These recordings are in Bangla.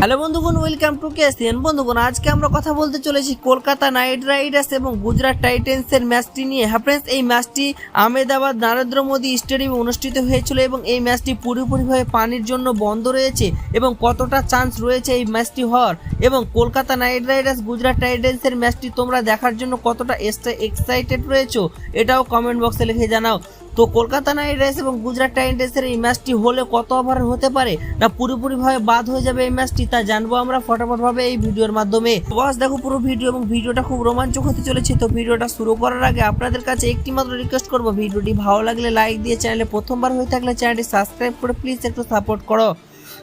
হ্যালো বন্ধুগণ ওয়েলকাম টু কেসিএন বন্ধুগণ আজকে আমরা কথা বলতে চলেছি কলকাতা নাইট রাইডার্স এবং গুজরাট টাইটেন্স এর ম্যাচটি নিয়ে। হ্যাঁ friends, এই ম্যাচটি আহমেদাবাদ নরেন্দ্র মোদী স্টেডিয়ামে অনুষ্ঠিত হয়েছিল এবং এই ম্যাচটি পুরোপুরিভাবে পানির জন্য বন্ধ রয়েছে এবং কতটা চান্স রয়েছে এই ম্যাচটি হওয়ার এবং Kolkata Knight Riders Gujarat Titans এর ম্যাচটি তোমরা দেখার জন্য কতটা এক্সাইটেড রয়েছো এটাও কমেন্ট বক্সে লিখে জানাও। তো কলকাতা নাইট রাইডার্স এবং গুজরাট টাইটেন্সের এই ম্যাচটি হলে কত ওভার হতে পারে না পুরোপুরিভাবে বাদ হয়ে যাবে এই ম্যাচটি, তা জানব আমরা ফটাফট ভাবে এই ভিডিওর মাধ্যমে। বস, দেখো পুরো ভিডিও এবং ভিডিওটা খুব রোমাঞ্চক হতে চলেছে, তো ভিডিওটা শুরু করার আগে আপনাদের কাছে একটি মাত্র রিকোয়েস্ট করব, ভিডিওটি ভালো লাগলে লাইক দিয়ে চ্যানেলে প্রথমবার হয়ে থাকলে চ্যানেলটি সাবস্ক্রাইব করে প্লিজ একটু সাপোর্ট করো।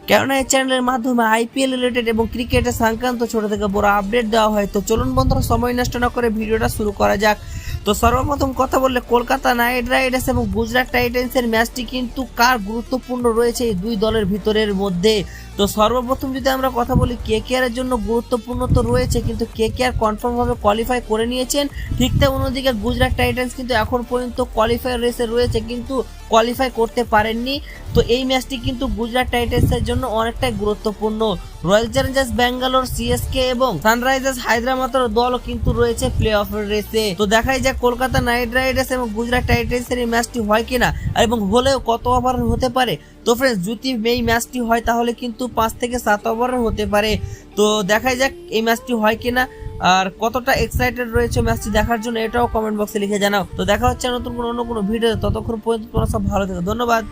কেননা এই চ্যানেলের মাধ্যমে আইপিএল রিলেটেড এবং ক্রিকেটের সংক্রান্ত ছোট থেকে বড় আপডেট দেওয়া হয়, তো চলুন বন্ধুরা, সময় নষ্ট না করে ভিডিওটা শুরু করা যাক। তো সর্বপ্রথম কথা বললে কলকাতা নাইট রাইডার্স এবং গুজরাট টাইটেন্সের ম্যাচটি কিন্তু কার গুরুত্বপূর্ণ রয়েছে এই দুই দলের ভিতরের মধ্যে? তো সর্বপ্রথম যদি আমরা কথা বলি কে কে এর জন্য গুরুত্বপূর্ণ তো রয়েছে, কিন্তু কে কে আর কনফার্ম ভাবে কোয়ালিফাই করে নিয়েছেন। ঠিক তেমন অন্যদিকে গুজরাট টাইটেন্স কিন্তু এখন পর্যন্ত কোয়ালিফাই রেসে রয়েছে, কিন্তু কোয়ালিফাই করতে পারেননি। তো এই ম্যাচটি কিন্তু গুজরাট টাইটেন্সের জন্য অনেকটাই গুরুত্বপূর্ণ। রয়্যাল চ্যালেঞ্জার্স ব্যাঙ্গালোর সিএসকে এবং সানরাইজার্স হায়দ্রাবাদের দলও কিন্তু রয়েছে প্লে অফের রেসে তো দেখাই যাক কলকাতা নাইট রাইডার্স এবং গুজরাট টাইটেন্সের এই ম্যাচটি হয় কিনা, এবং হলেও কত ওভার হতে পারে। তো ফ্রেন্ডস যদি এই ম্যাচটি হয়, তাহলে কিন্তু পাঁচ থেকে সাত ওভারের হতে পারে। তো দেখাই যাক এই ম্যাচটি হয় কিনা। আর কতটা এক্সাইটেড রয়েছে ম্যাচটি দেখার জন্য এটাও কমেন্ট বক্সে লিখে জানাও। তো দেখা হচ্ছে নতুন কোনো অন্য কোনো ভিডিও ততক্ষণ পর্যন্ত তোমরা সব ভালো থেকো। ধন্যবাদ।